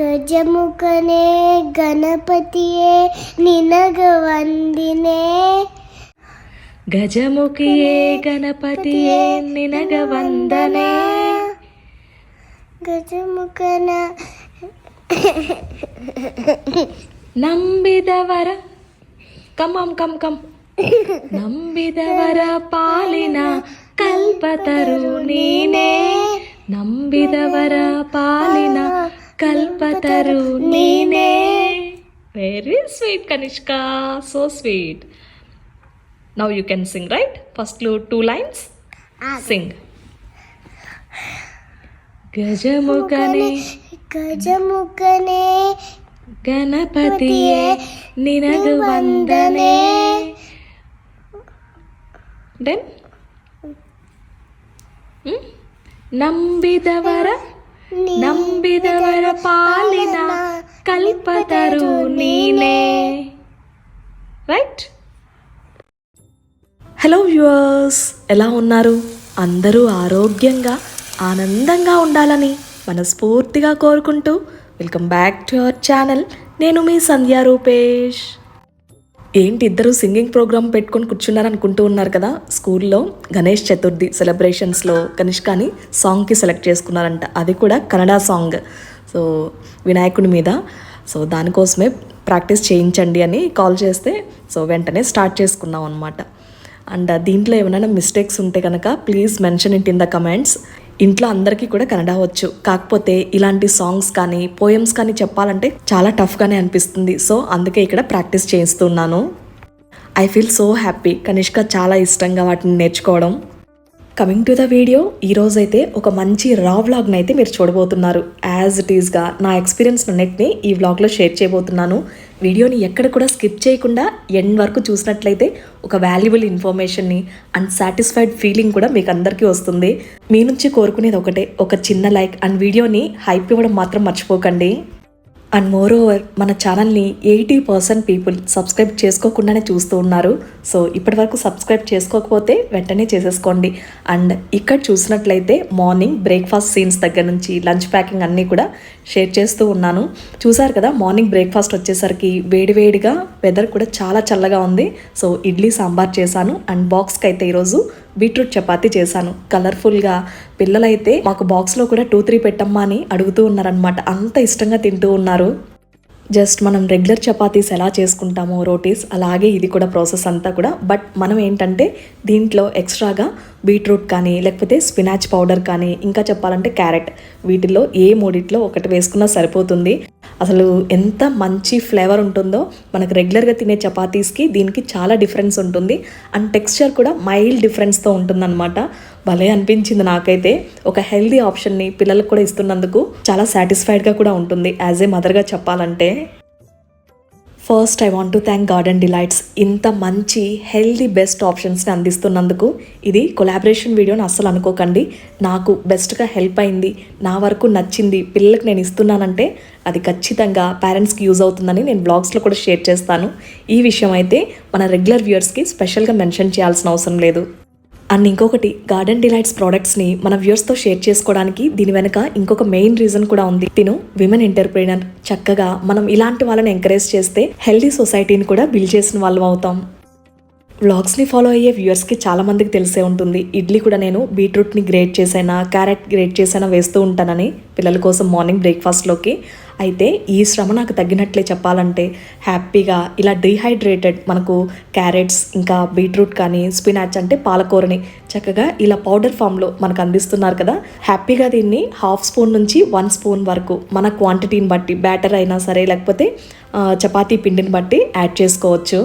ಗಜಮುಖನೇ ಗಣಪತಿಯೇ ನಿನಗ ವಂದಿನೇ ಗಜಮುಖಿಯೇ ಗಣಪತಿಯೇ ನಿನಗ ವಂದನೆ ಗಜಮುಖನ ನಂಬಿದವರ ಕಮ್ ಕಮ್ ಕಮ್ ಕಮ್ ನಂಬಿದವರ ಪಾಲಿನ ಕಲ್ಪತರು ನೀನೇ ನಂಬಿದವರ ಪಾಲಿನ ಕಲ್ಪತರು ನೀನೇ very sweet Kanishka so sweet now you can sing right first two lines sing ಗಜಮುಖನೇ ಗಜಮುಖನೇ ಗಣಪತಿಯೇ ನಿನಗ ವಂದನೆ ದೆನ್ ನಂಬಿದವರ ನಂಬಿದವರ ಪಾಲಿನ ಕಲ್ಪತರು ನೀನೇ రైట్ హలో వ్యూవర్స్ ఎలా ఉన్నారు అందరూ ఆరోగ్యంగా ఆనందంగా ఉండాలని మనస్ఫూర్తిగా కోరుకుంటూ welcome back to our channel నేను మీ సంధ్యా రూపేష్ ఏంటి ఇద్దరు సింగింగ్ ప్రోగ్రామ్ పెట్టుకొని కూర్చున్నారు అనుకుంటూ ఉన్నారు కదా? స్కూల్లో గణేష్ చతుర్థి సెలబ్రేషన్స్లో కనిష్కాని సాంగ్కి సెలెక్ట్ చేసుకున్నారంట. అది కూడా కన్నడ సాంగ్. సో వినాయకుడి మీద. సో దానికోసమే ప్రాక్టీస్ చేయించండి అని కాల్ చేస్తే సో వెంటనే స్టార్ట్ చేసుకున్నాం అనమాట అండ్ దీంట్లో ఏమైనా మిస్టేక్స్ ఉంటే కనుక please mention it in the comments. ఇంట్లో అందరికీ కూడా కన్నడ వచ్చు కాకపోతే ఇలాంటి సాంగ్స్ కానీ పోయమ్స్ కానీ చెప్పాలంటే చాలా టఫ్గానే అనిపిస్తుంది. సో అందుకే ఇక్కడ practice చేయిస్తున్నాను. I feel so happy Kanishka చాలా ఇష్టంగా వాటిని నేర్చుకోవడం. కమింగ్ టు ద వీడియో ఈరోజైతే ఒక మంచి రా వ్లాగ్ని అయితే మీరు చూడబోతున్నారు. యాజ్ ఇట్ ఈస్గా నా ఎక్స్పీరియన్స్ అన్నిటిని ఈ వ్లాగ్లో షేర్ చేయబోతున్నాను. వీడియోని ఎక్కడ కూడా స్కిప్ చేయకుండా ఎండ్ వరకు చూసినట్లయితే ఒక వాల్యుబుల్ ఇన్ఫర్మేషన్ని అండ్ సాటిస్ఫైడ్ ఫీలింగ్ కూడా మీకు అందరికీ వస్తుంది. మీ నుంచి కోరుకునేది ఒకటే ఒక చిన్న లైక్ అండ్ వీడియోని హైప్ ఇవ్వడం మాత్రం మర్చిపోకండి. అండ్ మోర్ ఓవర్ మన ఛానల్ని ఎయిటీ పర్సెంట్ పీపుల్ సబ్స్క్రైబ్ చేసుకోకుండానే చూస్తూ ఉన్నారు. సో ఇప్పటి వరకు సబ్స్క్రైబ్ చేసుకోకపోతే వెంటనే చేసేసుకోండి. అండ్ ఇక్కడ చూసినట్లయితే మార్నింగ్ బ్రేక్ఫాస్ట్ సీన్స్ దగ్గర నుంచి లంచ్ ప్యాకింగ్ అన్నీ కూడా షేర్ చేస్తూ ఉన్నాను. చూసారు కదా మార్నింగ్ బ్రేక్ఫాస్ట్ వచ్చేసరికి వేడివేడిగా వెదర్ కూడా చాలా చల్లగా ఉంది. సో ఇడ్లీ సాంబార్ చేశాను. అండ్ బాక్స్కి అయితే ఈరోజు బీట్రూట్ చపాతి చేశాను. కలర్ఫుల్గా పిల్లలైతే మాకు బాక్స్లో కూడా టూ త్రీ పెట్టమ్మా అని అడుగుతూ ఉన్నారనమాట అంత ఇష్టంగా తింటూ ఉన్నారు. జస్ట్ మనం రెగ్యులర్ చపాతీస్ ఎలా చేసుకుంటామో రోటీస్ అలాగే ఇది కూడా ప్రాసెస్ అంతా కూడా. బట్ మనం ఏంటంటే దీంట్లో ఎక్స్ట్రాగా బీట్రూట్ కానీ లేకపోతే స్పినాచ్ పౌడర్ కానీ ఇంకా చెప్పాలంటే క్యారెట్ వీటిల్లో ఏ మూడిట్లో ఒకటి వేసుకున్నా సరిపోతుంది. అసలు ఎంత మంచి ఫ్లేవర్ ఉంటుందో మనకు రెగ్యులర్గా తినే చపాతీస్కి దీనికి చాలా డిఫరెన్స్ ఉంటుంది. అండ్ టెక్స్చర్ కూడా మైల్డ్ డిఫరెన్స్తో ఉంటుందన్నమాట. భలే అనిపించింది నాకైతే. ఒక హెల్దీ ఆప్షన్ని పిల్లలకు కూడా ఇస్తున్నందుకు చాలా సాటిస్ఫైడ్గా కూడా ఉంటుంది యాజ్ ఏ మదర్గా చెప్పాలంటే. First I want to thank Garden Delights ఇంత మంచి హెల్దీ బెస్ట్ ఆప్షన్స్ని అందిస్తున్నందుకు. ఇది కొలాబరేషన్ వీడియోని అస్సలు అనుకోకండి. నాకు బెస్ట్గా హెల్ప్ అయింది నా వరకు నచ్చింది పిల్లలకు నేను ఇస్తున్నానంటే అది ఖచ్చితంగా పేరెంట్స్కి యూజ్ అవుతుందని నేను బ్లాగ్స్లో కూడా షేర్ చేస్తాను. ఈ విషయం అయితే మన రెగ్యులర్ వ్యూయర్స్కి స్పెషల్గా మెన్షన్ చేయాల్సిన అవసరం లేదు. అండ్ ఇంకొకటి గార్డెన్ డిలైట్స్ ప్రోడక్ట్స్ని మన వ్యూర్స్తో షేర్ చేసుకోవడానికి దీని వెనుక ఇంకొక మెయిన్ రీజన్ కూడా ఉంది. తిను విమెన్ ఎంటర్ప్రీనర్ చక్కగా మనం ఇలాంటి వాళ్ళని ఎంకరేజ్ చేస్తే హెల్దీ సొసైటీని కూడా బిల్డ్ చేసిన వాళ్ళం అవుతాం. వ్లాగ్స్ని ఫాలో అయ్యే వ్యూయర్స్కి చాలా మందికి తెలిసే ఉంటుంది. ఇడ్లీ కూడా నేను బీట్రూట్ని గ్రేట్ చేసైనా క్యారెట్ గ్రేట్ చేసైనా వేస్తూ ఉంటానని పిల్లల కోసం మార్నింగ్ బ్రేక్ఫాస్ట్లోకి అయితే ఈ శ్రమ నాకు తగ్గినట్లే చెప్పాలంటే హ్యాపీగా ఇలా డీహైడ్రేటెడ్ మనకు క్యారెట్స్ ఇంకా బీట్రూట్ కానీ స్పినాచ్ అంటే పాలకూరని చక్కగా ఇలా పౌడర్ ఫామ్లో మనకు అందిస్తున్నారు కదా. హ్యాపీగా దీన్ని హాఫ్ స్పూన్ నుంచి వన్ స్పూన్ వరకు మన క్వాంటిటీని బట్టి బ్యాటర్ అయినా సరే లేకపోతే చపాతీ పిండిని బట్టి యాడ్ చేసుకోవచ్చు.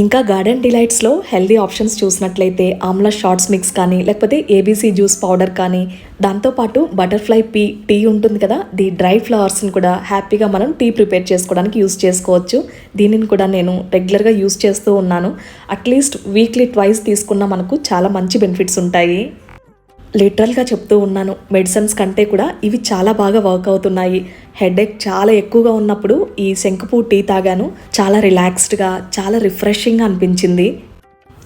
ఇంకా గార్డెన్ డిలైట్స్లో హెల్దీ ఆప్షన్స్ చూసినట్లయితే ఆమ్లా షార్ట్స్ మిక్స్ కానీ లేకపోతే ఏబీసీ జ్యూస్ పౌడర్ కానీ దాంతోపాటు బటర్ఫ్లై పీ టీ ఉంటుంది కదా ది డ్రై ఫ్లవర్స్ని కూడా హ్యాపీగా మనం టీ ప్రిపేర్ చేసుకోవడానికి యూస్ చేసుకోవచ్చు. దీనిని కూడా నేను రెగ్యులర్గా యూస్ చేస్తూ ఉన్నాను. అట్లీస్ట్ వీక్లీ ట్వైస్ తీసుకున్న మనకు చాలా మంచి బెనిఫిట్స్ ఉంటాయి. లిటరల్గా చెప్తూ ఉన్నాను. మెడిసిన్స్ కంటే కూడా ఇవి చాలా బాగా వర్క్ అవుతున్నాయి. హెడేక్ చాలా ఎక్కువగా ఉన్నప్పుడు ఈ శంకుపూ టీ తాగాను. చాలా రిలాక్స్డ్గా చాలా రిఫ్రెషింగ్గా అనిపించింది.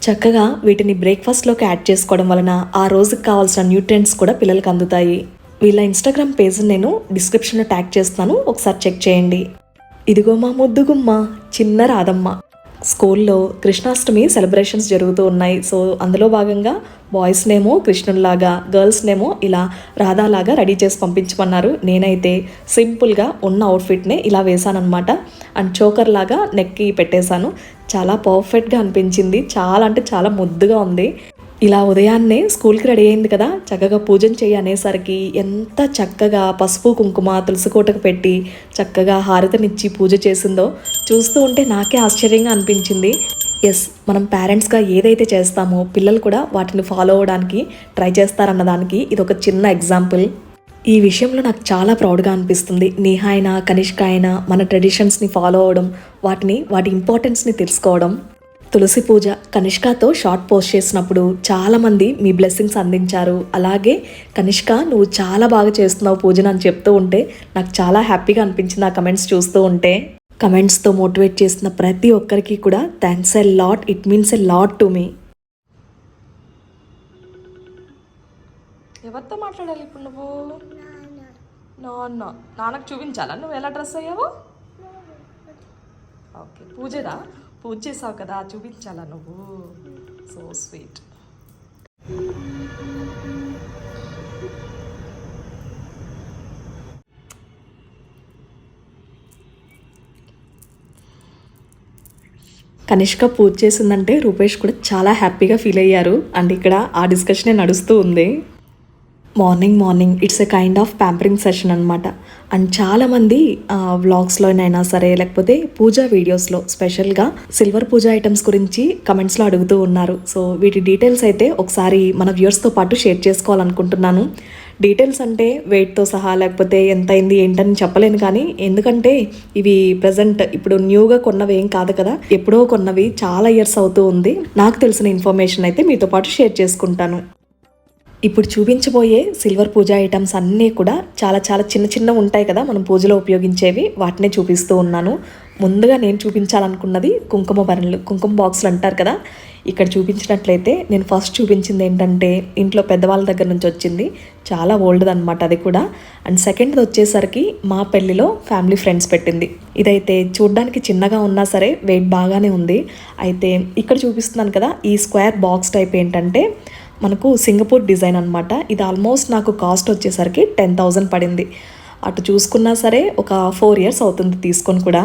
చక్కగా వీటిని బ్రేక్ఫాస్ట్లోకి యాడ్ చేసుకోవడం వలన ఆ రోజుకి కావాల్సిన న్యూట్రియంట్స్ కూడా పిల్లలకు అందుతాయి. వీళ్ళ ఇన్స్టాగ్రామ్ పేజ్ని నేను డిస్క్రిప్షన్లో ట్యాగ్ చేస్తాను ఒకసారి చెక్ చేయండి. ఇదిగో మా ముద్దుగుమ్మ చిన్న రాధమ్మ. స్కూల్లో కృష్ణాష్టమి సెలబ్రేషన్స్ జరుగుతూ ఉన్నాయి. సో అందులో భాగంగా బాయ్స్నేమో కృష్ణుల్లాగా గర్ల్స్నేమో ఇలా రాధాలాగా రెడీ చేసి పంపించమన్నారు. నేనైతే సింపుల్గా ఉన్న అవుట్ఫిట్నే ఇలా వేశానమాట అండ్ చోకర్ లాగా నెక్కి పెట్టేశాను. చాలా పర్ఫెక్ట్గా అనిపించింది. చాలా అంటే చాలా ముద్దుగా ఉంది. ఇలా ఉదయాన్నే స్కూల్కి రెడీ అయింది కదా చక్కగా పూజన చేయి అనేసరికి ఎంత చక్కగా పసుపు కుంకుమ తులసి కోటకు పెట్టి చక్కగా హారతనిచ్చి పూజ చేసిందో చూస్తూ ఉంటే నాకే ఆశ్చర్యంగా అనిపించింది. ఎస్ మనం పేరెంట్స్గా ఏదైతే చేస్తామో పిల్లలు కూడా వాటిని ఫాలో అవ్వడానికి ట్రై చేస్తారన్న దానికి ఇది ఒక చిన్న ఎగ్జాంపుల్ ఈ విషయంలో నాకు చాలా ప్రౌడ్గా అనిపిస్తుంది. నేహా అయినా కనిష్క అయినా మన ట్రెడిషన్స్ని ఫాలో అవ్వడం వాటిని వాటి ఇంపార్టెన్స్ని తెలుసుకోవడం. తులసి పూజ కనిష్కతో షార్ట్ పోస్ట్ చేసినప్పుడు చాలామంది మీ బ్లెస్సింగ్స్ అందించారు. అలాగే కనిష్క నువ్వు చాలా బాగా చేస్తున్నావు పూజను అని చెప్తూ ఉంటే నాకు చాలా హ్యాపీగా అనిపించింది ఆ కమెంట్స్ చూస్తూ ఉంటే. కమెంట్స్తో మోటివేట్ చేసిన ప్రతి ఒక్కరికి కూడా thanks a lot. It means a lot to me ఎవరితో మాట్లాడాలి ఇప్పుడు నువ్వు? నాన్న. నాన్నకు చూపించాలా? నువ్వు ఎలా డ్రెస్ అయ్యావో? ఓకే పూజదా? పూజ చేసావు కదా చూపించాలా నువ్వు? సో స్వీట్ కనిష్క పూజ చేసిందంటే రూపేష్ కూడా చాలా హ్యాపీగా ఫీల్ అయ్యారు. అండ్ ఇక్కడ ఆ డిస్కషనే నడుస్తూ ఉంది. Morning morning. It's a kind of pampering session అనమాట అండ్ చాలామంది వ్లాగ్స్లోనైనా సరే లేకపోతే పూజా వీడియోస్లో స్పెషల్గా సిల్వర్ పూజ ఐటమ్స్ గురించి కమెంట్స్లో అడుగుతూ ఉన్నారు. సో వీటి డీటెయిల్స్ అయితే ఒకసారి మన వ్యూర్స్తో పాటు షేర్ చేసుకోవాలనుకుంటున్నాను. డీటెయిల్స్ అంటే వెయిట్తో సహా లేకపోతే ఎంత అయింది ఏంటని చెప్పలేను కానీ ఎందుకంటే ఇవి ప్రజెంట్ ఇప్పుడు న్యూగా కొన్నవి ఏం కాదు కదా. ఎప్పుడో కొన్నవి చాలా ఇయర్స్ అవుతూ ఉంది. నాకు తెలిసిన ఇన్ఫర్మేషన్ అయితే మీతో పాటు షేర్ చేసుకుంటాను. ఇప్పుడు చూపించబోయే సిల్వర్ పూజ ఐటమ్స్ అన్నీ కూడా చాలా చాలా చిన్న చిన్న ఉంటాయి కదా మనం పూజలో ఉపయోగించేవి. వాటినే చూపిస్తూ ఉన్నాను. ముందుగా నేను చూపించాలనుకున్నది కుంకుమ బరణలు కుంకుమ బాక్సులు అంటారు కదా. ఇక్కడ చూపించినట్లయితే నేను ఫస్ట్ చూపించింది ఏంటంటే ఇంట్లో పెద్దవాళ్ళ దగ్గర నుంచి వచ్చింది. చాలా ఓల్డ్ అనమాట అది కూడా. అండ్ సెకండ్ది వచ్చేసరికి మా పెళ్ళిలో ఫ్యామిలీ ఫ్రెండ్స్ పెట్టింది. ఇదైతే చూడ్డానికి చిన్నగా ఉన్నా సరే వెయిట్ బాగానే ఉంది. అయితే ఇక్కడ చూపిస్తున్నాను కదా ఈ స్క్వేర్ బాక్స్ టైప్ ఏంటంటే మనకు సింగపూర్ డిజైన్ అనమాట ఇది ఆల్మోస్ట్ నాకు కాస్ట్ వచ్చేసరికి టెన్ థౌజండ్ పడింది. అటు చూసుకున్నా సరే ఒక ఫోర్ ఇయర్స్ అవుతుంది తీసుకొని కూడా.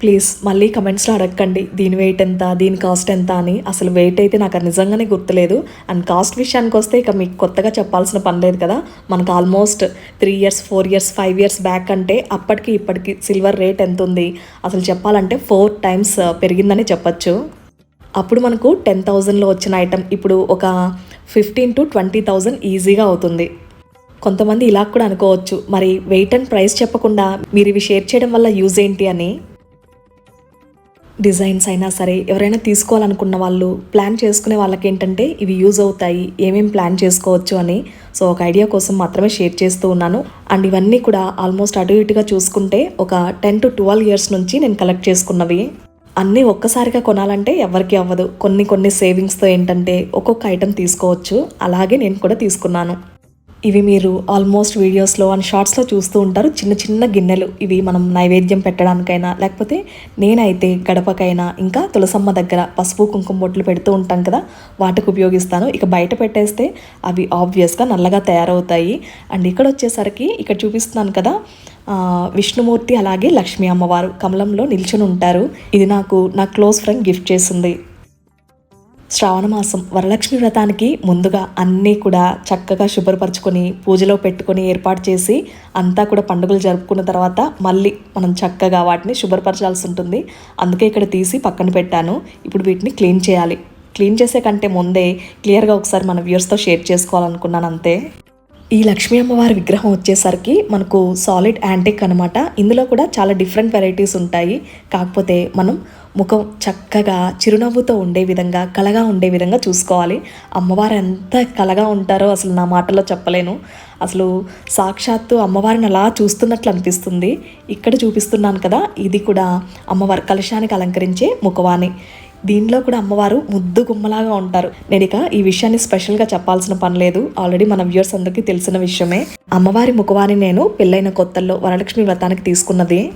ప్లీజ్ మళ్ళీ కమెంట్స్లో అడగండి దీని వెయిట్ ఎంత దీని కాస్ట్ ఎంత అని. అసలు వెయిట్ అయితే నాకు నిజంగానే గుర్తులేదు. అండ్ కాస్ట్ విషయానికి వస్తే ఇక మీకు కొత్తగా చెప్పాల్సిన పని లేదు కదా. మనకు almost three years four years five years back అంటే అప్పటికి ఇప్పటికి సిల్వర్ రేట్ ఎంత ఉంది? అసలు చెప్పాలంటే ఫోర్ టైమ్స్ uh, పెరిగిందని చెప్పచ్చు. అప్పుడు మనకు టెన్ థౌజండ్లో వచ్చిన ఐటమ్ ఇప్పుడు ఒక ఫిఫ్టీన్ టు ట్వంటీ థౌజండ్ ఈజీగా అవుతుంది. కొంతమంది ఇలా కూడా అనుకోవచ్చు. మరి వెయిట్ అండ్ ప్రైస్ చెప్పకుండా మీరు ఇవి షేర్ చేయడం వల్ల యూజ్ ఏంటి అని? డిజైన్స్ అయినా సరే ఎవరైనా తీసుకోవాలనుకున్న వాళ్ళు ప్లాన్ చేసుకునే వాళ్ళకి ఏంటంటే ఇవి యూజ్ అవుతాయి ఏమేమి ప్లాన్ చేసుకోవచ్చు అని. సో ఒక ఐడియా కోసం మాత్రమే షేర్ చేస్తూ ఉన్నాను. అండ్ ఇవన్నీ కూడా ఆల్మోస్ట్ అటు ఇటుగా చూసుకుంటే ఒక టెన్ టు ట్వెల్వ్ ఇయర్స్ నుంచి నేను కలెక్ట్ చేసుకున్నవి. అన్నీ ఒక్కసారిగా కొనాలంటే ఎవరికి అవ్వదు. కొన్ని కొన్ని సేవింగ్స్తో ఏంటంటే ఒక్కొక్క ఐటెం తీసుకోవచ్చు. అలాగే నేను కూడా తీసుకున్నాను. ఇవి మీరు ఆల్మోస్ట్ వీడియోస్లో అండ్ షార్ట్స్లో చూస్తూ ఉంటారు. చిన్న చిన్న గిన్నెలు ఇవి మనం నైవేద్యం పెట్టడానికైనా లేకపోతే నేనైతే గడపకైనా ఇంకా తులసమ్మ దగ్గర పసుపు కుంకుమ బొట్లు పెడుతూ ఉంటాం కదా వాటికి ఉపయోగిస్తాను. ఇక బయట పెట్టేస్తే అవి ఆబ్వియస్గా నల్లగా తయారవుతాయి. అండ్ ఇక్కడ వచ్చేసరికి ఇక్కడ చూపిస్తున్నాను కదా విష్ణుమూర్తి అలాగే లక్ష్మీ అమ్మవారు కమలంలో నిల్చుని ఉంటారు. ఇది నాకు నా క్లోజ్ ఫ్రెండ్ గిఫ్ట్ చేసింది. శ్రావణమాసం వరలక్ష్మి వ్రతానికి ముందుగా అన్నీ కూడా చక్కగా శుభ్రపరచుకొని పూజలో పెట్టుకొని ఏర్పాటు చేసి అంతా కూడా పండుగలు జరుపుకున్న తర్వాత మళ్ళీ మనం చక్కగా వాటిని శుభ్రపరచాల్సి ఉంటుంది. అందుకే ఇక్కడ తీసి పక్కన పెట్టాను. ఇప్పుడు వీటిని క్లీన్ చేయాలి. క్లీన్ చేసే కంటే ముందే క్లియర్గా ఒకసారి మన వ్యూర్స్తో షేర్ చేసుకోవాలనుకున్నాను అంతే. ఈ లక్ష్మీ అమ్మవారి విగ్రహం వచ్చేసరికి మనకు సాలిడ్ యాంటిక్ అనమాట ఇందులో కూడా చాలా డిఫరెంట్ వెరైటీస్ ఉంటాయి. కాకపోతే మనం ముఖం చక్కగా చిరునవ్వుతో ఉండే విధంగా కలగా ఉండే విధంగా చూసుకోవాలి. అమ్మవారు ఎంత కలగా ఉంటారో అసలు నా మాటలో చెప్పలేను. అసలు సాక్షాత్తు అమ్మవారిని అలా చూస్తున్నట్లు అనిపిస్తుంది. ఇక్కడ చూపిస్తున్నాను కదా ఇది కూడా అమ్మవారి కలశానికి అలంకరించే ముఖవాణి. దీనిలో కూడా అమ్మవారు ముద్దు గుమ్మలాగా ఉంటారు. నేను ఇక ఈ విషయాన్ని స్పెషల్గా చెప్పాల్సిన పని లేదు. ఆల్రెడీ మన వ్యూర్స్ అందరికీ తెలిసిన విషయమే. అమ్మవారి ముఖవాని నేను పెళ్ళైన కొత్తల్లో వరలక్ష్మి వ్రతానికి తీసుకున్నది.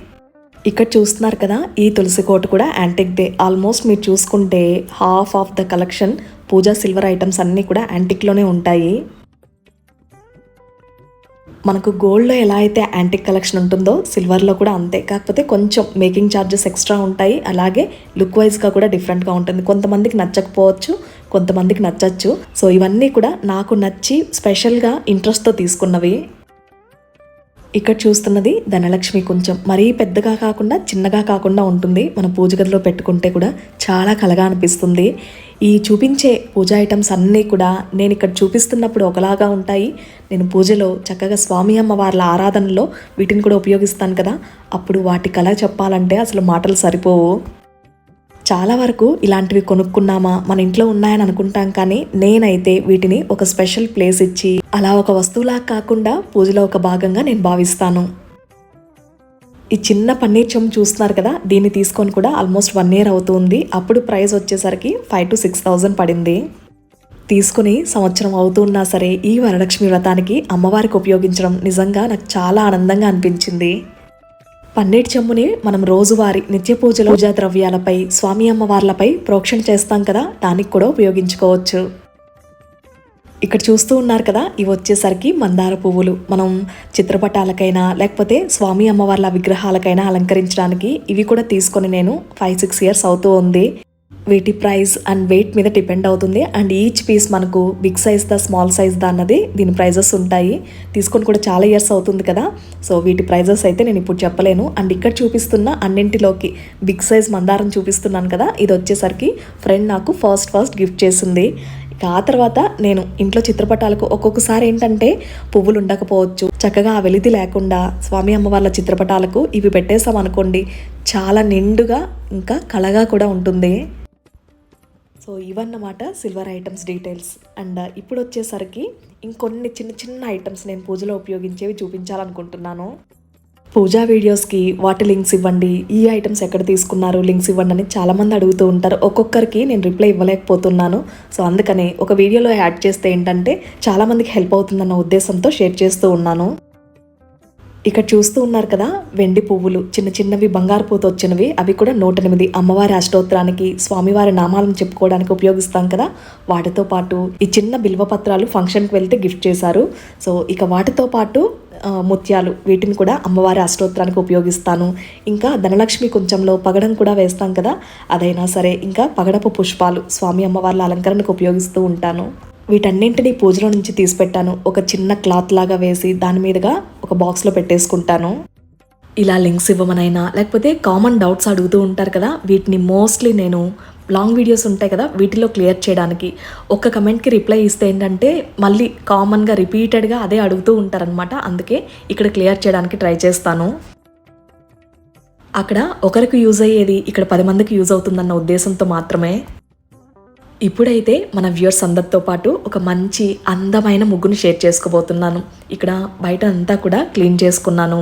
ఇక్కడ చూస్తున్నారు కదా ఈ తులసి కోట కూడా యాంటిక్ దే. ఆల్మోస్ట్ మీరు చూసుకుంటే half of the collection puja silver items అన్నీ కూడా యాంటిక్లోనే ఉంటాయి. మనకు గోల్డ్లో ఎలా అయితే యాంటిక్ కలెక్షన్ ఉంటుందో సిల్వర్లో కూడా అంతే. కాకపోతే కొంచెం మేకింగ్ ఛార్జెస్ ఎక్స్ట్రా ఉంటాయి. అలాగే లుక్ వైజ్గా కూడా డిఫరెంట్గా ఉంటుంది. కొంతమందికి నచ్చకపోవచ్చు కొంతమందికి నచ్చచ్చు. సో ఇవన్నీ కూడా నాకు నచ్చి స్పెషల్గా ఇంట్రెస్ట్తో తీసుకున్నవి. ఇక్కడ చూస్తున్నది ధనలక్ష్మి కొంచెం మరీ పెద్దగా కాకుండా చిన్నగా కాకుండా ఉంటుంది. మన పూజ గదిలో పెట్టుకుంటే కూడా చాలా కలగా అనిపిస్తుంది. ఈ చూపించే పూజా ఐటమ్స్ అన్నీ కూడా నేను ఇక్కడ చూపిస్తున్నప్పుడు ఒకలాగా ఉంటాయి. నేను పూజలో చక్కగా స్వామి అమ్మవార్ల ఆరాధనలో వీటిని కూడా ఉపయోగిస్తాను కదా. అప్పుడు వాటి కళ చెప్పాలంటే అసలు మాటలు సరిపోవు. చాలా వరకు ఇలాంటివి కొనుక్కున్నామా? మన ఇంట్లో ఉన్నాయని అనుకుంటాం కానీ నేనైతే వీటిని ఒక స్పెషల్ ప్లేస్ ఇచ్చి అలా ఒక వస్తువులా కాకుండా పూజలో ఒక భాగంగా నేను భావిస్తాను. ఈ చిన్న పన్నీర్ చెంబు చూస్తున్నారు కదా దీన్ని తీసుకొని కూడా ఆల్మోస్ట్ వన్ ఇయర్ అవుతుంది. అప్పుడు ప్రైస్ వచ్చేసరికి ఫైవ్ టు సిక్స్ థౌజండ్ పడింది. తీసుకుని సంవత్సరం అవుతున్నా సరే ఈ వరలక్ష్మి వ్రతానికి అమ్మవారికి ఉపయోగించడం నిజంగా నాకు చాలా ఆనందంగా అనిపించింది. పన్నీటి చెమ్ముని మనం రోజువారి నిత్య పూజల పూజా ద్రవ్యాలపై స్వామి అమ్మవార్లపై ప్రోక్షణ చేస్తాం కదా దానికి కూడా ఉపయోగించుకోవచ్చు. ఇక్కడ చూస్తూ ఉన్నారు కదా ఇవి వచ్చేసరికి మందార పువ్వులు. మనం చిత్రపటాలకైనా లేకపోతే స్వామి అమ్మవార్ల విగ్రహాలకైనా అలంకరించడానికి ఇవి కూడా తీసుకొని నేను ఫైవ్ సిక్స్ ఇయర్స్ అవుతూ ఉంది. వీటి ప్రైస్ అండ్ వెయిట్ మీద డిపెండ్ అవుతుంది. అండ్ ఈచ్ పీస్ మనకు బిగ్ సైజ్ దా స్మాల్ సైజ్ దా అన్నది దీని ప్రైజెస్ ఉంటాయి. తీసుకొని కూడా చాలా ఇయర్స్ అవుతుంది కదా. సో వీటి ప్రైజెస్ అయితే నేను ఇప్పుడు చెప్పలేను. అండ్ ఇక్కడ చూపిస్తున్న అన్నింటిలోకి బిగ్ సైజ్ మందారం చూపిస్తున్నాను కదా. ఇది వచ్చేసరికి ఫ్రెండ్ నాకు ఫస్ట్ ఫస్ట్ గిఫ్ట్ చేసింది. ఆ తర్వాత నేను ఇంట్లో చిత్రపటాలకు ఒక్కొక్కసారి ఏంటంటే పువ్వులు ఉండకపోవచ్చు. చక్కగా ఆ వెలితి లేకుండా స్వామి అమ్మ వాళ్ళ చిత్రపటాలకు ఇవి పెట్టేసాం అనుకోండి చాలా నిండుగా ఇంకా కళగా కూడా ఉంటుంది. సో ఇవన్నమాట సిల్వర్ ఐటమ్స్ డీటెయిల్స్ అండ్ ఇప్పుడు వచ్చేసరికి ఇంకొన్ని చిన్న చిన్న ఐటమ్స్ నేను పూజలో ఉపయోగించేవి చూపించాలనుకుంటున్నాను. పూజా వీడియోస్కి వాటి లింక్స్ ఇవ్వండి. ఈ ఐటమ్స్ ఎక్కడ తీసుకున్నారు లింక్స్ ఇవ్వండి అని చాలామంది అడుగుతూ ఉంటారు. ఒక్కొక్కరికి నేను రిప్లై ఇవ్వలేకపోతున్నాను. సో అందుకనే ఒక వీడియోలో యాడ్ చేస్తే ఏంటంటే చాలామందికి హెల్ప్ అవుతుందన్న ఉద్దేశంతో షేర్ చేస్తూ ఉన్నాను. ఇక్కడ చూస్తూ ఉన్నారు కదా వెండి పువ్వులు చిన్న చిన్నవి బంగారు పూత వచ్చినవి అవి కూడా నూట ఎనిమిది అమ్మవారి అష్టోత్తరానికి స్వామివారి నామాలను చెప్పుకోవడానికి ఉపయోగిస్తాం కదా. వాటితో పాటు ఈ చిన్న బిల్వ పత్రాలు ఫంక్షన్కి వెళ్తే గిఫ్ట్ చేశారు. సో ఇక వాటితో పాటు ముత్యాలు వీటిని కూడా అమ్మవారి అష్టోత్తరానికి ఉపయోగిస్తాను. ఇంకా ధనలక్ష్మి కొంచెంలో పగడం కూడా వేస్తాం కదా అదైనా సరే ఇంకా పగడపు పుష్పాలు స్వామి అమ్మవార్ల అలంకరణకు ఉపయోగిస్తూ ఉంటాను. వీటన్నింటినీ పూజలో నుంచి తీసిపెట్టాను. ఒక చిన్న క్లాత్ లాగా వేసి దాని మీదుగా ఒక బాక్స్లో పెట్టేసుకుంటాను. ఇలా లింక్స్ ఇవ్వమనైనా లేకపోతే కామన్ డౌట్స్ అడుగుతూ ఉంటారు కదా వీటిని మోస్ట్లీ నేను లాంగ్ వీడియోస్ ఉంటాయి కదా వీటిలో క్లియర్ చేయడానికి. ఒక్క కమెంట్కి రిప్లై ఇస్తే ఏంటంటే మళ్ళీ కామన్గా రిపీటెడ్గా అదే అడుగుతూ ఉంటారనమాట అందుకే ఇక్కడ క్లియర్ చేయడానికి ట్రై చేస్తాను. అక్కడ ఒకరికి యూజ్ అయ్యేది ఇక్కడ పది మందికి యూజ్ అవుతుందన్న ఉద్దేశంతో మాత్రమే. ఇప్పుడైతే మన వ్యూయర్స్ అందరితో పాటు ఒక మంచి అందమైన ముగ్గుని షేర్ చేసుకోబోతున్నాను. ఇక్కడ బయట అంతా కూడా క్లీన్ చేసుకున్నాను.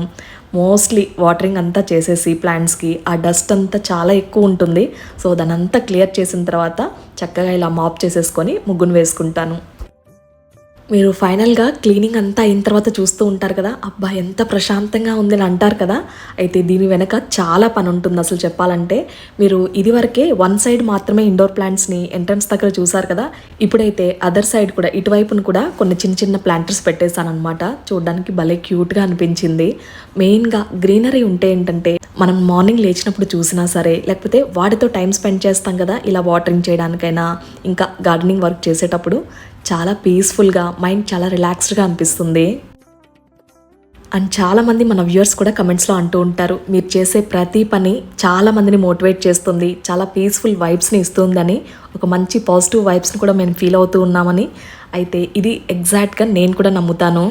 మోస్ట్లీ వాటరింగ్ అంతా చేసేసి ప్లాంట్స్కి ఆ డస్ట్ అంతా చాలా ఎక్కువ ఉంటుంది. సో దాని అంతా క్లియర్ చేసిన తర్వాత చక్కగా ఇలా మాప్ చేసేసుకొని ముగ్గును వేసుకుంటాను. మీరు ఫైనల్గా క్లీనింగ్ అంతా అయిన తర్వాత చూస్తూ ఉంటారు కదా అబ్బా ఎంత ప్రశాంతంగా ఉందని అంటారు కదా అయితే దీని వెనక చాలా పని ఉంటుంది అసలు చెప్పాలంటే. మీరు ఇదివరకే వన్ సైడ్ మాత్రమే ఇండోర్ ప్లాంట్స్ని ఎంట్రన్స్ దగ్గర చూసారు కదా ఇప్పుడైతే అదర్ సైడ్ కూడా ఇటువైపును కూడా కొన్ని చిన్న చిన్న ప్లాంటర్స్ పెట్టేశానమాట చూడడానికి భలే క్యూట్గా అనిపించింది. మెయిన్గా గ్రీనరీ ఉంటే ఏంటంటే మనం మార్నింగ్ లేచినప్పుడు చూసినా సరే లేకపోతే వాటితో టైం స్పెండ్ చేస్తాం కదా ఇలా వాటరింగ్ చేయడానికైనా ఇంకా గార్డెనింగ్ వర్క్ చేసేటప్పుడు. చాలా పీస్ఫుల్గా మైండ్ చాలా రిలాక్స్డ్గా అనిపిస్తుంది. అండ్ చాలామంది మన వ్యూవర్స్ కూడా కమెంట్స్లో అంటూ ఉంటారు మీరు చేసే ప్రతి పని చాలా మందిని మోటివేట్ చేస్తుంది చాలా పీస్ఫుల్ వైబ్స్ని ఇస్తుందని ఒక మంచి పాజిటివ్ వైబ్స్ని కూడా మేము ఫీల్ అవుతూ ఉన్నామని. అయితే ఇది ఎగ్జాక్ట్గా నేను కూడా నమ్ముతాను.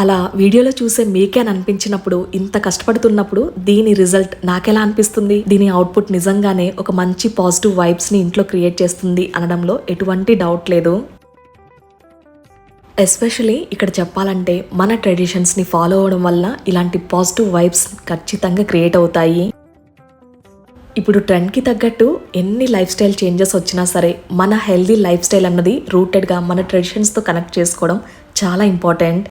అలా వీడియోలో చూసే మీకే అని అనిపించినప్పుడు ఇంత కష్టపడుతున్నప్పుడు దీని రిజల్ట్ నాకెలా అనిపిస్తుంది? దీని అవుట్పుట్ నిజంగానే ఒక మంచి పాజిటివ్ వైబ్స్ని ఇంట్లో క్రియేట్ చేస్తుంది అనడంలో ఎటువంటి డౌట్ లేదు. ఎస్పెషలీ ఇక్కడ చెప్పాలంటే మన ట్రెడిషన్స్ని ఫాలో అవ్వడం వల్ల ఇలాంటి పాజిటివ్ వైబ్స్ ఖచ్చితంగా క్రియేట్ అవుతాయి. ఇప్పుడు ట్రెండ్కి తగ్గట్టు ఎన్ని లైఫ్ స్టైల్ చేంజెస్ వచ్చినా సరే మన హెల్దీ లైఫ్ స్టైల్ అన్నది రూటెడ్గా మన ట్రెడిషన్స్తో కనెక్ట్ చేసుకోవడం చాలా ఇంపార్టెంట్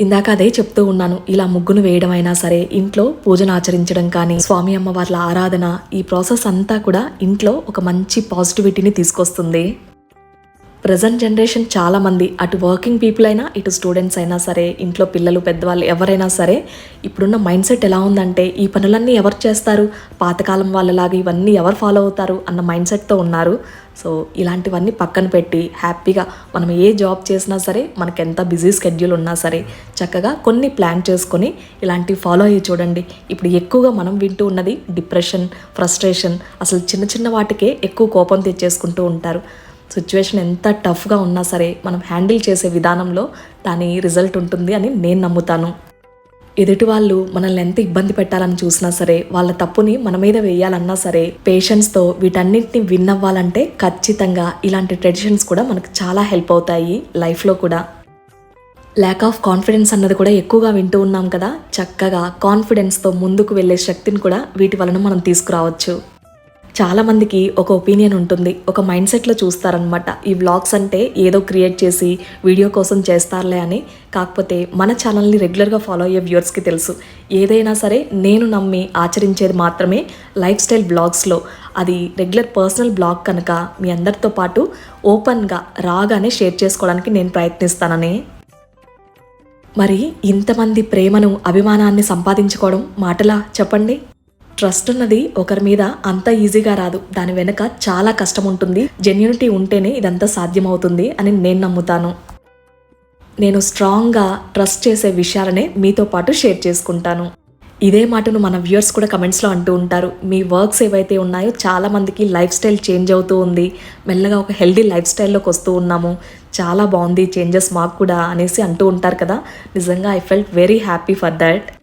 ఇందాక అదే చెప్తూ ఉన్నాను ఇలా ముగ్గును వేయడం అయినా సరే ఇంట్లో పూజను ఆచరించడం కానీ స్వామి అమ్మవార్ల ఆరాధన ఈ ప్రాసెస్ అంతా కూడా ఇంట్లో ఒక మంచి పాజిటివిటీని తీసుకొస్తుంది. ప్రజెంట్ జనరేషన్ చాలా మంది అటు వర్కింగ్ పీపుల్ అయినా ఇటు స్టూడెంట్స్ అయినా సరే ఇంట్లో పిల్లలు పెద్దవాళ్ళు ఎవరైనా సరే ఇప్పుడున్న మైండ్ సెట్ ఎలా ఉందంటే ఈ పనులన్నీ ఎవరు చేస్తారు? పాతకాలం వాళ్ళలాగా ఇవన్నీ ఎవరు ఫాలో అవుతారు? అన్న మైండ్ సెట్తో ఉన్నారు. సో ఇలాంటివన్నీ పక్కన పెట్టి హ్యాపీగా మనం ఏ జాబ్ చేసినా సరే మనకు ఎంత బిజీ స్కెడ్యూల్ ఉన్నా సరే చక్కగా కొన్ని ప్లాన్ చేసుకొని ఇలాంటివి ఫాలో అయ్యి చూడండి. ఇప్పుడు ఎక్కువగా మనం వింటూ ఉన్నది డిప్రెషన్ ఫ్రస్ట్రేషన్ అసలు చిన్న చిన్న వాటికే ఎక్కువ కోపం తెచ్చేసుకుంటూ ఉంటారు. సిచ్యువేషన్ ఎంత టఫ్గా ఉన్నా సరే మనం హ్యాండిల్ చేసే విధానంలో దాని రిజల్ట్ ఉంటుంది అని నేను నమ్ముతాను. ఎదుటి వాళ్ళు మనల్ని ఎంత ఇబ్బంది పెట్టాలని చూసినా సరే వాళ్ళ తప్పుని మన మీద వేయాలన్నా సరే పేషెంట్స్తో వీటన్నిటిని విన్ అవ్వాలంటే ఖచ్చితంగా ఇలాంటి ట్రెడిషన్స్ కూడా మనకు చాలా హెల్ప్ అవుతాయి లైఫ్లో కూడా. ల్యాక్ ఆఫ్ కాన్ఫిడెన్స్ అన్నది కూడా ఎక్కువగా వింటూ ఉన్నాం కదా చక్కగా కాన్ఫిడెన్స్తో ముందుకు వెళ్ళే శక్తిని కూడా వీటి వలన మనం తీసుకురావచ్చు. చాలామందికి ఒక ఒపీనియన్ ఉంటుంది ఒక మైండ్ సెట్లో చూస్తారనమాట. ఈ వ్లాగ్స్ అంటే ఏదో క్రియేట్ చేసి వీడియో కోసం చేస్తారులే అని. కాకపోతే మన ఛానల్ని రెగ్యులర్గా ఫాలో అయ్యే వ్యూవర్స్కి తెలుసు. ఏదైనా సరే నేను నమ్మి ఆచరించేది మాత్రమే లైఫ్ స్టైల్ బ్లాగ్స్లో అది రెగ్యులర్ పర్సనల్ బ్లాగ్ కనుక మీ అందరితో పాటు ఓపెన్గా రాగానే షేర్ చేసుకోవడానికి నేను ప్రయత్నిస్తానని. మరి ఇంతమంది ప్రేమను అభిమానాన్ని సంపాదించుకోవడం మాటలా? చెప్పండి. ట్రస్ట్ ఉన్నది ఒకరి మీద అంత ఈజీగా రాదు. దాని వెనుక చాలా కష్టం ఉంటుంది జెన్యునిటీ ఉంటేనే ఇదంతా సాధ్యమవుతుంది అని నేను నమ్ముతాను. నేను స్ట్రాంగ్గా ట్రస్ట్ చేసే విషయాలనే మీతో పాటు షేర్ చేసుకుంటాను. ఇదే మాటను మన వ్యూయర్స్ కూడా కమెంట్స్లో అంటూ ఉంటారు. మీ వర్క్స్ ఏవైతే ఉన్నాయో చాలామందికి లైఫ్ స్టైల్ చేంజ్ అవుతూ ఉంది. మెల్లగా ఒక హెల్దీ లైఫ్ స్టైల్లోకి వస్తూ ఉన్నాము. చాలా బాగుంది చేంజెస్ మాకు కూడా అనేసి అంటూ ఉంటారు కదా. నిజంగా I felt very happy for that.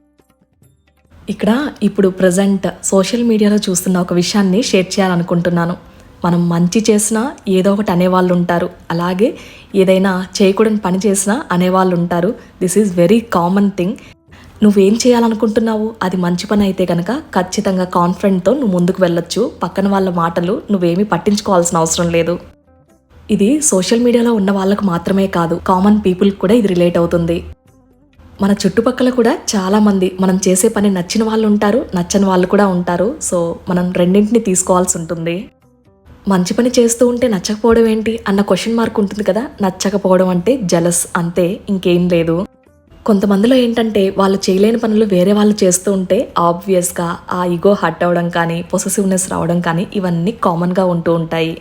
ఇక్కడ ఇప్పుడు ప్రజెంట్ సోషల్ మీడియాలో చూస్తున్న ఒక విషయాన్ని షేర్ చేయాలనుకుంటున్నాను. మనం మంచి చేసినా ఏదో ఒకటి అనేవాళ్ళు ఉంటారు అలాగే ఏదైనా చేయకూడని పని చేసినా అనేవాళ్ళు ఉంటారు this is very common thing నువ్వేం చేయాలనుకుంటున్నావు? అది మంచి పని అయితే కనుక ఖచ్చితంగా కాన్ఫిడెంట్తో నువ్వు ముందుకు వెళ్ళొచ్చు. పక్కన వాళ్ళ మాటలు నువ్వేమీ పట్టించుకోవాల్సిన అవసరం లేదు. ఇది సోషల్ మీడియాలో ఉన్న వాళ్ళకు మాత్రమే కాదు కామన్ పీపుల్ కూడా ఇది రిలేట్ అవుతుంది. మన చుట్టుపక్కల కూడా చాలామంది మనం చేసే పని నచ్చిన వాళ్ళు ఉంటారు నచ్చని వాళ్ళు కూడా ఉంటారు. సో మనం రెండింటిని తీసుకోవాల్సి ఉంటుంది. మంచి పని చేస్తూ ఉంటే నచ్చకపోవడం ఏంటి అన్న క్వశ్చన్ మార్క్ ఉంటుంది కదా? నచ్చకపోవడం అంటే జలస్ అంతే ఇంకేం లేదు. కొంతమందిలో ఏంటంటే వాళ్ళు చేయలేని పనులు వేరే వాళ్ళు చేస్తూ ఉంటే ఆబ్వియస్గా ఆ ఈగో హర్ట్ అవ్వడం కానీ పొసెసివ్నెస్ రావడం కానీ ఇవన్నీ కామన్గా ఉంటూ ఉంటాయి.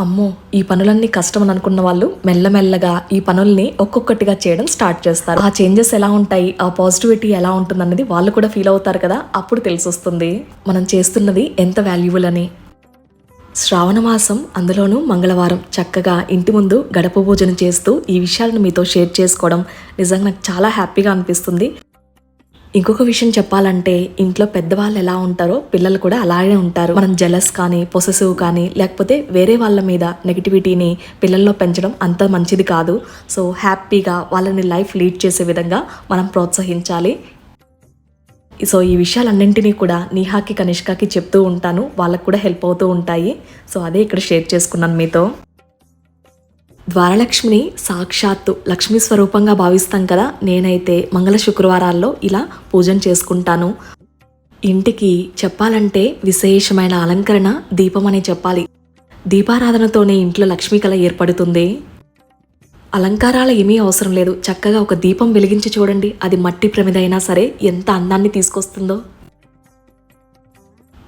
అమ్మో ఈ పనులన్నీ కష్టం అని అనుకున్న వాళ్ళు మెల్లమెల్లగా ఈ పనుల్ని ఒక్కొక్కటిగా చేయడం స్టార్ట్ చేస్తారు. ఆ చేంజెస్ ఎలా ఉంటాయి ఆ పాజిటివిటీ ఎలా ఉంటుందన్నది వాళ్ళు కూడా ఫీల్ అవుతారు కదా అప్పుడు తెలిసొస్తుంది. మనం చేస్తున్నది ఎంత వాల్యుబుల్ అని. శ్రావణ మాసం అందులోనూ మంగళవారం. చక్కగా ఇంటి ముందు గడప పూజను చేస్తూ ఈ విషయాలను మీతో షేర్ చేసుకోవడం నిజంగా నాకు చాలా హ్యాపీగా అనిపిస్తుంది. ఇంకొక విషయం చెప్పాలంటే ఇంట్లో పెద్దవాళ్ళు ఎలా ఉంటారో పిల్లలు కూడా అలాగే ఉంటారు. మనం జెలస్ కానీ పొసెసివ్ కానీ లేకపోతే వేరే వాళ్ళ మీద నెగిటివిటీని పిల్లల్లో పెంచడం అంత మంచిది కాదు. సో హ్యాపీగా వాళ్ళని లైఫ్ లీడ్ చేసే విధంగా మనం ప్రోత్సహించాలి. సో ఈ విషయాలన్నింటినీ కూడా నీహాకి కనిష్కాకి చెప్తూ ఉంటాను. వాళ్ళకు కూడా హెల్ప్ అవుతూ ఉంటాయి. సో అదే ఇక్కడ షేర్ చేసుకున్నాను మీతో. ద్వారలక్ష్మిని సాక్షాత్తు లక్ష్మీ స్వరూపంగా భావిస్తాం కదా. నేనైతే మంగళ శుక్రవారాల్లో ఇలా పూజన చేసుకుంటాను. ఇంటికి చెప్పాలంటే విశేషమైన అలంకరణ దీపం అనే చెప్పాలి. దీపారాధనతోనే ఇంట్లో లక్ష్మీ కళ ఏర్పడుతుంది. అలంకారాలు ఏమీ అవసరం లేదు. చక్కగా ఒక దీపం వెలిగించి చూడండి. అది మట్టి ప్రమిదైనా సరే ఎంత అందాన్ని తీసుకొస్తుందో.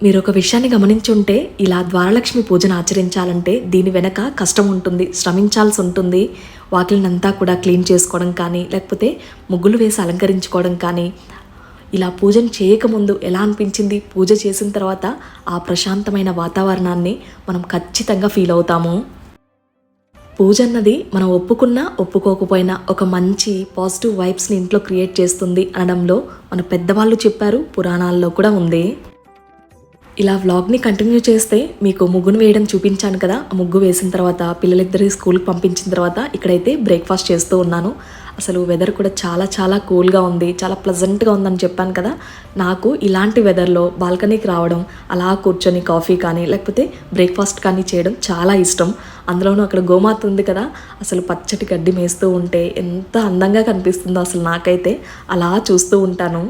మీరు ఒక విషయాన్ని గమనించుంటే ఇలా ద్వారలక్ష్మి పూజను ఆచరించాలంటే దీని వెనక కష్టం ఉంటుంది శ్రమించాల్సి ఉంటుంది. వాకిలినంతా కూడా క్లీన్ చేసుకోవడం కానీ లేకపోతే ముగ్గులు వేసి అలంకరించుకోవడం కానీ. ఇలా పూజను చేయకముందు ఎలా అనిపించింది? పూజ చేసిన తర్వాత ఆ ప్రశాంతమైన వాతావరణాన్ని మనం ఖచ్చితంగా ఫీల్ అవుతాము. పూజ అన్నది మనం ఒప్పుకున్నా ఒప్పుకోకపోయినా ఒక మంచి పాజిటివ్ వైబ్స్ని ఇంట్లో క్రియేట్ చేస్తుంది అనడంలో మన పెద్దవాళ్ళు చెప్పారు పురాణాల్లో కూడా ఉంది. ఇలా వ్లాగ్ని కంటిన్యూ చేస్తే మీకు ముగ్గును వేయడం చూపించాను కదా. ఆ ముగ్గు వేసిన తర్వాత పిల్లలిద్దరి స్కూల్కి పంపించిన తర్వాత ఇక్కడైతే బ్రేక్ఫాస్ట్ చేస్తూ ఉన్నాను. అసలు వెదర్ కూడా చాలా చాలా కూల్గా ఉంది. చాలా ప్లజెంట్గా ఉందని చెప్పాను కదా. నాకు ఇలాంటి వెదర్లో బాల్కనీకి రావడం అలా కూర్చొని కాఫీ కానీ లేకపోతే బ్రేక్ఫాస్ట్ కానీ చేయడం చాలా ఇష్టం. అందులోనూ అక్కడ గోమాత ఉంది కదా. అసలు పచ్చటి గడ్డి మేస్తూ ఉంటే ఎంత అందంగా కనిపిస్తుందో అసలు నాకైతే అలా చూస్తూ ఉంటాను.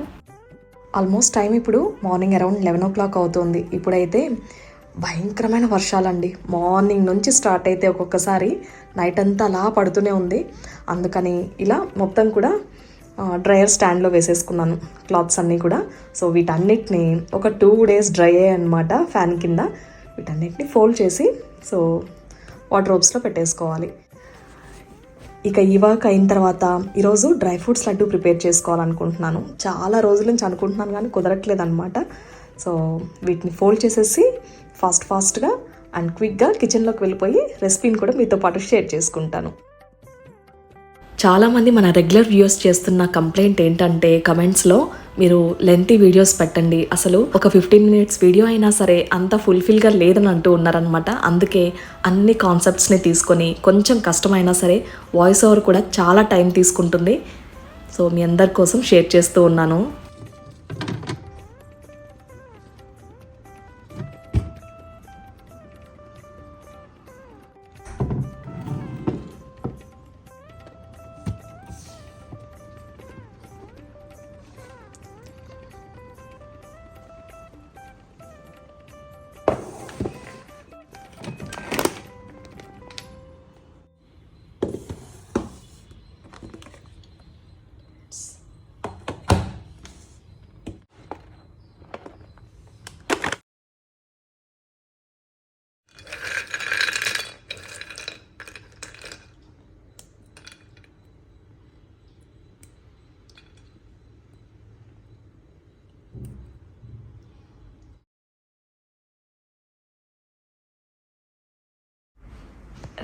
ఆల్మోస్ట్ టైం ఇప్పుడు morning around eleven o'clock అవుతుంది. ఇప్పుడైతే భయంకరమైన వర్షాలండి. మార్నింగ్ నుంచి స్టార్ట్ అయితే ఒక్కొక్కసారి నైట్ అంతా అలా పడుతూనే ఉంది. అందుకని ఇలా మొత్తం కూడా డ్రయర్ స్టాండ్లో వేసేసుకున్నాను. క్లాత్స్ అన్నీ కూడా. సో వీటన్నిటిని ఒక టూ డేస్ డ్రై అయ్యాయి అనమాట ఫ్యాన్ కింద. వీటన్నిటిని ఫోల్డ్ చేసి సో వాటర్ పెట్టేసుకోవాలి. ఇక ఈ వర్క్ అయిన తర్వాత ఈరోజు డ్రై ఫ్రూట్స్ లడ్డు ప్రిపేర్ చేసుకోవాలనుకుంటున్నాను. చాలా రోజుల నుంచి అనుకుంటున్నాను కానీ కుదరట్లేదు అనమాట సో వీటిని ఫోల్డ్ చేసేసి ఫాస్ట్ ఫాస్ట్గా అండ్ క్విక్గా కిచెన్లోకి వెళ్ళిపోయి రెసిపీని కూడా మీతో పాటు షేర్ చేసుకుంటాను. చాలామంది మన రెగ్యులర్ వ్యూస్ చేస్తున్న కంప్లైంట్ ఏంటంటే కమెంట్స్లో మీరు లెంతీ వీడియోస్ పెట్టండి. అసలు ఒక ఫిఫ్టీన్ మినిట్స్ వీడియో అయినా సరే అంత ఫుల్ఫిల్గా లేదని అంటూ ఉన్నారనమాట అందుకే అన్ని కాన్సెప్ట్స్ని తీసుకొని కొంచెం కష్టమైనా సరే వాయిస్ ఓవర్ కూడా చాలా టైం తీసుకుంటుంది. సో మీ అందరి కోసం షేర్ చేస్తూ ఉన్నాను.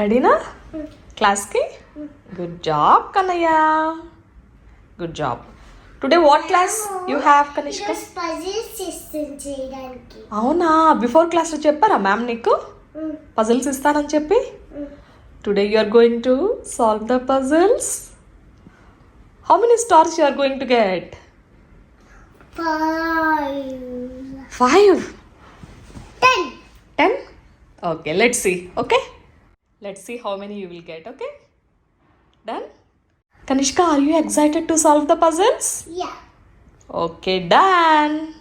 రెడీనా? క్లాస్కి? Good job Kannayya. Good job today what class you have Kanishka puzzles చేస్తుంది చేయడానికి. అవునా? బిఫోర్ క్లాస్లో చెప్పారా మ్యామ్ నీకు? పజిల్స్ ఇస్తానని చెప్పి? Today you are going to solve the puzzles how many stars you are going to get five ten ten okay let's see okay Let's see how many you will get, okay? Done? Kanishka, are you excited to solve the puzzles? Yeah. Okay, done.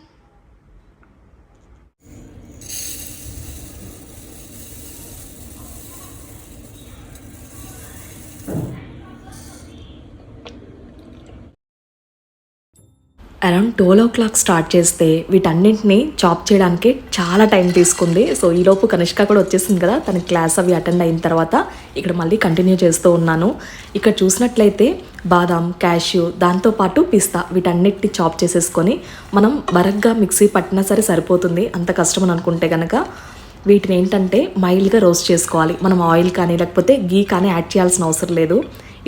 Around twelve o'clock start చేస్తే వీటన్నింటినీ chop చేయడానికి చాలా time తీసుకుంది. So ఈలోపు కనిష్క కూడా వచ్చేసింది కదా తన క్లాస్ అవి అటెండ్ అయిన తర్వాత ఇక్కడ మళ్ళీ కంటిన్యూ చేస్తూ ఉన్నాను. ఇక్కడ చూసినట్లయితే బాదాం క్యాష్యూ దాంతోపాటు పిస్తా వీటన్నిటిని చాప్ చేసేసుకొని మనం బరగ్గా మిక్సీ పట్టినా సరే సరిపోతుంది అంత కష్టం అని అనుకుంటే కనుక వీటిని ఏంటంటే మైల్డ్గా రోస్ట్ చేసుకోవాలి. మనం ఆయిల్ కానీ లేకపోతే గీ కానీ యాడ్ చేయాల్సిన అవసరం లేదు.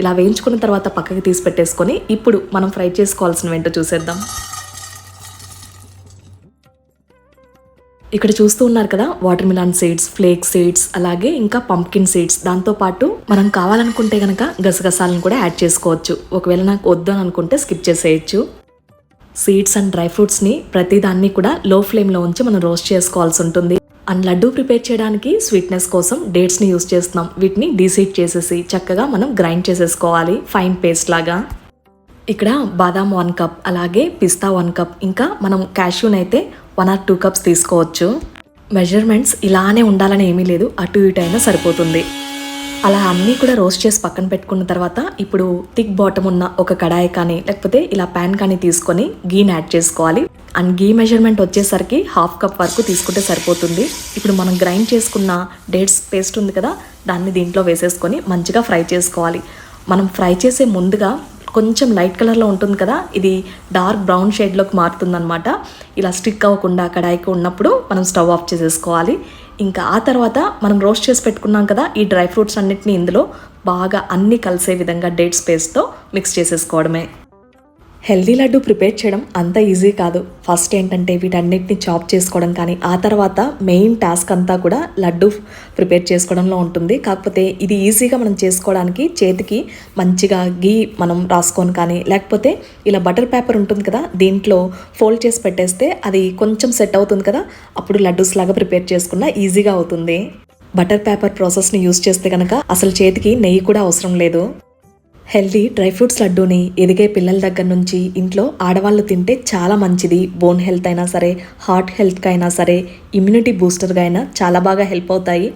ఇలా వేయించుకున్న తర్వాత పక్కకి తీసి పెట్టేసుకొని ఇప్పుడు మనం ఫ్రై చేసుకోవాల్సినవి ఏంటో చూసేద్దాం. ఇక్కడ చూస్తూ ఉన్నారు కదా watermelon seeds flax seeds అలాగే ఇంకా పంప్కిన్ సీడ్స్ దాంతోపాటు మనం కావాలనుకుంటే కనుక గసగసాలను కూడా యాడ్ చేసుకోవచ్చు. ఒకవేళ నాకు వద్దు అని అనుకుంటే స్కిప్ చేసేయచ్చు. సీడ్స్ అండ్ డ్రై ఫ్రూట్స్ని ప్రతిదాన్ని కూడా లో ఫ్లేమ్లో ఉంచి మనం రోస్ట్ చేసుకోవాల్సి ఉంటుంది. అండ్ లడ్డు ప్రిపేర్ చేయడానికి స్వీట్నెస్ కోసం డేట్స్ని యూస్ చేస్తున్నాం. వీటిని డీసీట్ చేసేసి చక్కగా మనం గ్రైండ్ చేసేసుకోవాలి. ఫైన్ పేస్ట్ లాగా. ఇక్కడ బాదాం వన్ కప్ అలాగే పిస్తా వన్ కప్ ఇంకా మనం క్యాష్యూన్ అయితే వన్ ఆర్ టూ కప్స్ తీసుకోవచ్చు. మెజర్మెంట్స్ ఇలానే ఉండాలని ఏమీ లేదు. అటు ఇటు అయినా సరిపోతుంది. అలా అన్నీ కూడా రోస్ట్ చేసి పక్కన పెట్టుకున్న తర్వాత ఇప్పుడు థిక్ బాటమ్ ఉన్న ఒక కడాయి కానీ లేకపోతే ఇలా ప్యాన్ కానీ తీసుకొని గీని యాడ్ చేసుకోవాలి. అండ్ గీ మెజర్మెంట్ వచ్చేసరికి హాఫ్ కప్ వరకు తీసుకుంటే సరిపోతుంది. ఇప్పుడు మనం గ్రైండ్ చేసుకున్న డేట్స్ పేస్ట్ ఉంది కదా దాన్ని దీంట్లో వేసేసుకొని మంచిగా ఫ్రై చేసుకోవాలి. మనం ఫ్రై చేసే ముందుగా కొంచెం లైట్ కలర్లో ఉంటుంది కదా ఇది డార్క్ బ్రౌన్ షేడ్లోకి మారుతుందన్నమాట. ఇలా స్టిక్ అవ్వకుండా కడాయికి ఉన్నప్పుడు మనం స్టవ్ ఆఫ్ చేసేసుకోవాలి. ఇంకా ఆ తర్వాత మనం రోస్ట్ చేసి పెట్టుకున్నాం కదా ఈ డ్రై ఫ్రూట్స్ అన్నిటిని ఇందులో బాగా అన్నీ కలిసే విధంగా డేట్స్ పేస్ట్తో మిక్స్ చేసేసుకోవడమే. హెల్దీ లడ్డు ప్రిపేర్ చేయడం అంత ఈజీ కాదు. ఫస్ట్ ఏంటంటే వీటన్నిటిని చాప్ చేసుకోవడం కానీ ఆ తర్వాత మెయిన్ టాస్క్ అంతా కూడా లడ్డు ప్రిపేర్ చేసుకోవడంలో ఉంటుంది. కాకపోతే ఇది ఈజీగా మనం చేసుకోవడానికి చేతికి మంచిగా గీ మనం రాసుకొని కానీ లేకపోతే ఇలా బటర్ పేపర్ ఉంటుంది కదా దీంట్లో ఫోల్డ్ చేసి పెట్టేస్తే అది కొంచెం సెట్ అవుతుంది కదా అప్పుడు లడ్డూస్ లాగా ప్రిపేర్ చేసుకున్న ఈజీగా అవుతుంది. బటర్ పేపర్ ప్రాసెస్ని యూస్ చేస్తే కనుక అసలు చేతికి నెయ్యి కూడా అవసరం లేదు. హెల్దీ డ్రై ఫ్రూట్స్ లడ్డూని ఎదిగే పిల్లల దగ్గర నుంచి ఇంట్లో ఆడవాళ్ళు తింటే చాలా మంచిది. బోన్ హెల్త్ అయినా సరే హార్ట్ హెల్త్కి అయినా సరే ఇమ్యూనిటీ బూస్టర్గా అయినా చాలా బాగా హెల్ప్ అవుతాయి.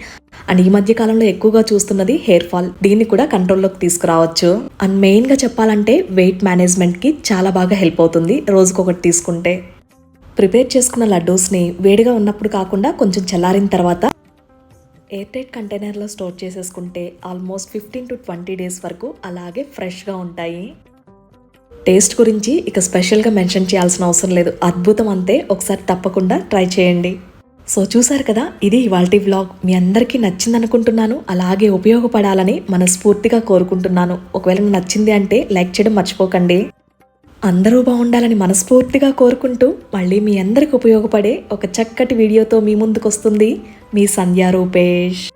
అండ్ ఈ మధ్య కాలంలో ఎక్కువగా చూస్తున్నది హెయిర్ ఫాల్. దీన్ని కూడా కంట్రోల్లోకి తీసుకురావచ్చు. అండ్ మెయిన్గా చెప్పాలంటే వెయిట్ మేనేజ్మెంట్కి చాలా బాగా హెల్ప్ అవుతుంది రోజుకొకటి తీసుకుంటే. ప్రిపేర్ చేసుకున్న లడ్డూస్ని వేడిగా ఉన్నప్పుడు కాకుండా కొంచెం చల్లారిన తర్వాత ఎయిర్ టైట్ కంటైనర్లో స్టోర్ చేసేసుకుంటే almost fifteen to twenty days వరకు అలాగే ఫ్రెష్గా ఉంటాయి. టేస్ట్ గురించి ఇక స్పెషల్గా మెన్షన్ చేయాల్సిన అవసరం లేదు. అద్భుతం అంతే. ఒకసారి తప్పకుండా ట్రై చేయండి. సో చూసారు కదా ఇది ఇవాల్టి వ్లాగ్. మీ అందరికీ నచ్చింది అనుకుంటున్నాను అలాగే ఉపయోగపడాలని మనస్ఫూర్తిగా కోరుకుంటున్నాను. ఒకవేళ నచ్చింది అంటే లైక్ చేయడం మర్చిపోకండి. అందరూ బాగుండాలని మనస్ఫూర్తిగా కోరుకుంటూ మళ్ళీ మీ అందరికి ఉపయోగపడే ఒక చక్కటి వీడియోతో మీ ముందుకు వస్తుంది మీ సంధ్యా రూపేష్.